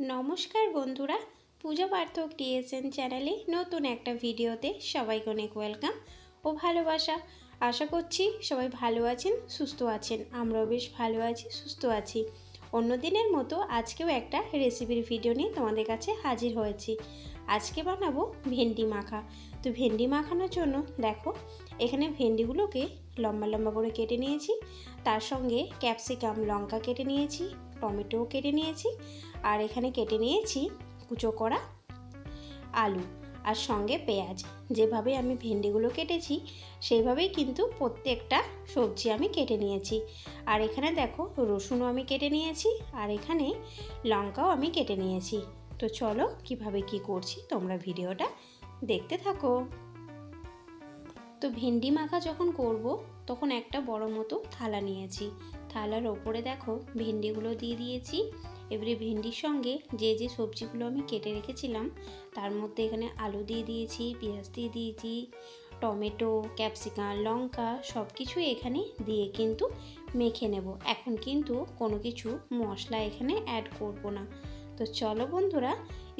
নমস্কার বন্ধুরা, পূজা পার্থ ক্রিয়েশন চ্যানেলে নতুন একটা ভিডিওতে সবাইকে অনেক ওয়েলকাম ও ভালোবাসা। আশা করছি সবাই ভালো আছেন, সুস্থ আছেন। আমরাও বেশ ভালো আছি, সুস্থ আছি। অন্য দিনের মতো আজকেও একটা রেসিপির ভিডিও নিয়ে তোমাদের কাছে হাজির হয়েছি। আজকে বানাবো ভেন্ডি মাখা। তো ভেন্ডি মাখানোর জন্য দেখো, এখানে ভেন্ডিগুলোকে লম্বা লম্বা করে কেটে নিয়েছি। তার সঙ্গে ক্যাপসিকাম, লঙ্কা কেটে নিয়েছি। টমেটোও কেটে নিয়েছি আর এখানে কেটে নিয়েছি কুচো করা আলু আর সঙ্গে পেঁয়াজ। যেভাবে আমি ভেন্ডিগুলো কেটেছি সেইভাবেই কিন্তু প্রত্যেকটা সবজি আমি কেটে নিয়েছি। আর এখানে দেখো, রসুনও আমি কেটে নিয়েছি আর এখানে লঙ্কাও আমি কেটে নিয়েছি। তো চলো, কীভাবে কি করছি তোমরা ভিডিওটা দেখতে থাকো। তো ভেন্ডি মাখা যখন করব, তখন একটা বড় মতো থালা নিয়েছি। থালার ওপরে দেখো ভেন্ডিগুলো দিয়ে দিয়েছি। এবারে ভেন্ডির সঙ্গে যে যে সবজিগুলো আমি কেটে রেখেছিলাম, তার মধ্যে এখানে আলু দিয়ে দিয়েছি, পেঁয়াজ দিয়ে দিয়েছি, টমেটো, ক্যাপসিকাম, লঙ্কা সব কিছু এখানে দিয়ে কিন্তু মেখে নেব। এখন কিন্তু কোনো কিছু মশলা এখানে অ্যাড করব না। তো চলো বন্ধুরা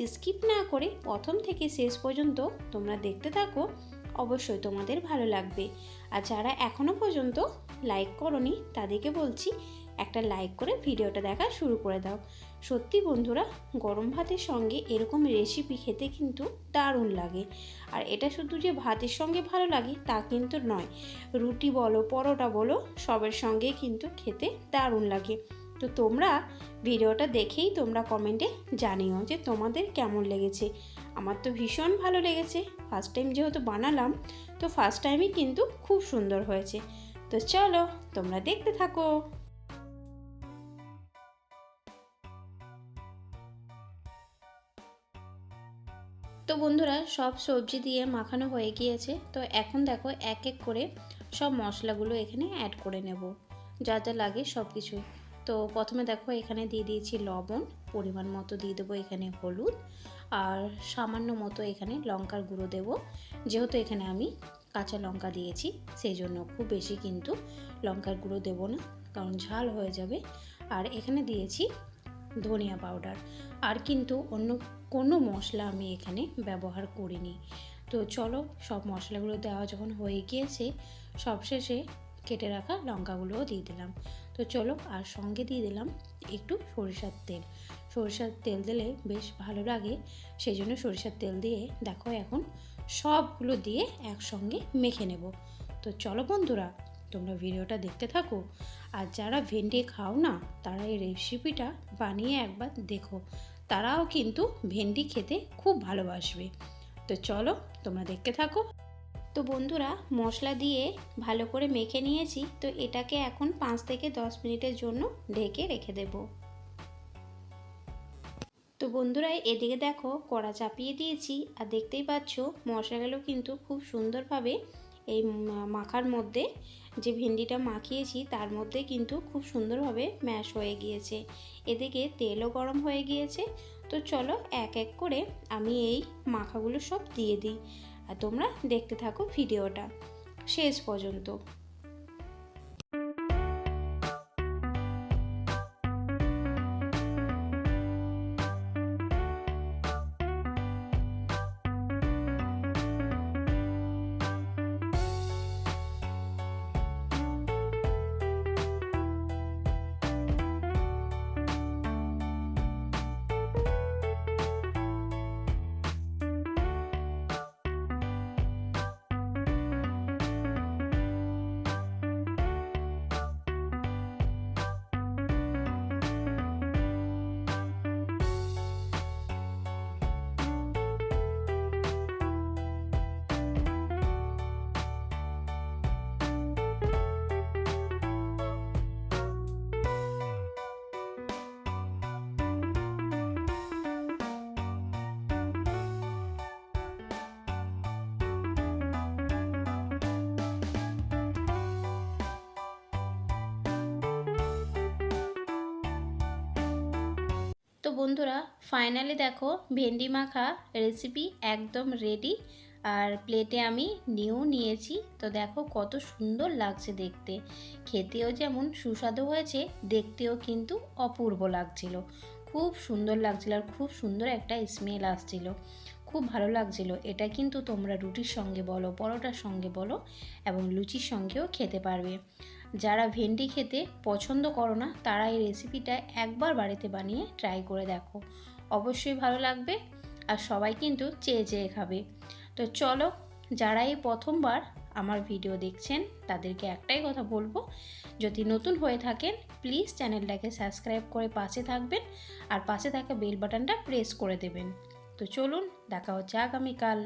স্কিপ না করে প্রথম থেকে শেষ পর্যন্ত তোমরা দেখতে থাকো, অবশ্যই তোমাদের ভালো লাগবে। আর যারা এখনও পর্যন্ত লাইক করনি, তাদেরকে বলছি একটা লাইক করে ভিডিওটা দেখা শুরু করে দাও। সত্যি বন্ধুরা, গরম ভাতের সঙ্গে এরকম রেসিপি খেতে কিন্তু দারুণ লাগে। আর এটা শুধু যে ভাতের সঙ্গে ভালো লাগে, তা কিন্তু নয়। রুটি বলো, পরোটা বলো, সবের সঙ্গে কিন্তু খেতে দারুণ লাগে। তো তোমরা ভিডিওটা দেখেই তোমরা কমেন্টে জানিও যে তোমাদের কেমন লেগেছে। আমার তো ভীষণ ভালো লেগেছে। ফার্স্ট টাইম যেহেতু বানালাম, তো ফার্স্ট টাইমই কিন্তু খুব সুন্দর হয়েছে। তো চলো, তোমরা দেখতে থাকো। তো বন্ধুরা, সব সবজি দিয়ে মাখানো হয়ে গিয়েছে। তো এখন দেখো, এক এক করে সব মশলাগুলো এখানে অ্যাড করে নেব। যা যা লাগে সব কিছুই তো প্রথমে দেখো, এখানে দিয়ে দিয়েছি লবণ, পরিমাণ মতো দিয়ে দেবো এখানে হলুদ। আর সামান্য মতো এখানে লঙ্কার গুঁড়ো দেব। যেহেতু এখানে আমি কাঁচা লঙ্কা দিয়েছি, সেই জন্য খুব বেশি কিন্তু লঙ্কার গুঁড়ো দেবো না, কারণ ঝাল হয়ে যাবে। আর এখানে দিয়েছি ধনিয়া পাউডার। আর কিন্তু অন্য কোনো মশলা আমি এখানে ব্যবহার করিনি। তো চলো সব মশলাগুলো দেওয়া যখন হয়ে গিয়েছে সবশেষে কেটে রাখা লঙ্কাগুলোও দিয়ে দিলাম। তো চলো আর সঙ্গে দিয়ে দিলাম একটু সরিষার তেল। সরিষার তেল দিলে বেশ ভালো লাগে সেই জন্য সরিষার তেল দিয়ে দেখো এখন সবগুলো দিয়ে একসঙ্গে মেখে নেব। তো চলো বন্ধুরা, তোমরা ভিডিওটা দেখতে থাকো। আর যারা ভেন্ডি খাও না, তারা এই রেসিপিটা বানিয়ে একবার দেখো। তারাও কিন্তু ভেন্ডি খেতে খুব ভালোবাসবে। তো চলো তোমরা দেখতে থাকো। তো বন্ধুরা, মশলা দিয়ে ভালো করে মেখে নিয়েছি, তো এটাকে এখন পাঁচ থেকে দশ মিনিটের জন্য ঢেকে রেখে দেব। তো বন্ধুরা, এদিকে দেখো কড়া চাপিয়ে দিয়েছি, আর দেখতেই পাচ্ছ মশলাগুলো কিন্তু খুব সুন্দরভাবে এই মাখার মধ্যে যে ভেন্ডিটা মাখিয়েছি, তার মধ্যে কিন্তু খুব সুন্দরভাবে ম্যাশ হয়ে গিয়েছে। এদিকে তেলও গরম হয়ে গিয়েছে, তো চলো এক এক করে আমি এই মাখাগুলো সব দিয়ে দিই। আর তোমরা দেখতে থাকো ভিডিওটা। শেষ পর্যন্ত। বন্ধুরা ফাইনালি দেখো ভেন্ডি মাখা রেসিপি একদম রেডি আর প্লেটে আমি নিয়েও নিয়েছি। তো দেখো কত সুন্দর লাগছে দেখতে। খেতেও যেমন সুস্বাদু হয়েছে, দেখতেও কিন্তু অপূর্ব লাগছিল। খুব সুন্দর লাগছিল আর খুব সুন্দর একটা স্মেল আসছিল। খুব ভালো লাগছিল। এটা কিন্তু তোমরা রুটির সঙ্গে বলো, পরোটার সঙ্গে বলো এবং লুচির সঙ্গেও খেতে পারবে। যারা ভেন্ডি খেতে পছন্দ করো না, তারা এই রেসিপিটা একবার বাড়িতে বানিয়ে ট্রাই করে দেখো। অবশ্যই ভালো লাগবে আর সবাই কিন্তু চেয়ে চেয়ে খাবে। তো চলো, যারা এই প্রথমবার আমার ভিডিও দেখছেন, তাদেরকে একটাই কথা বলব, যদি নতুন হয়ে থাকেন প্লিজ চ্যানেলটাকে সাবস্ক্রাইব করে পাশে থাকবেন আর পাশে থাকা বেল বাটনটা প্রেস করে দেবেন। তো চলুন দেখা হচ্ছে আগামীকাল।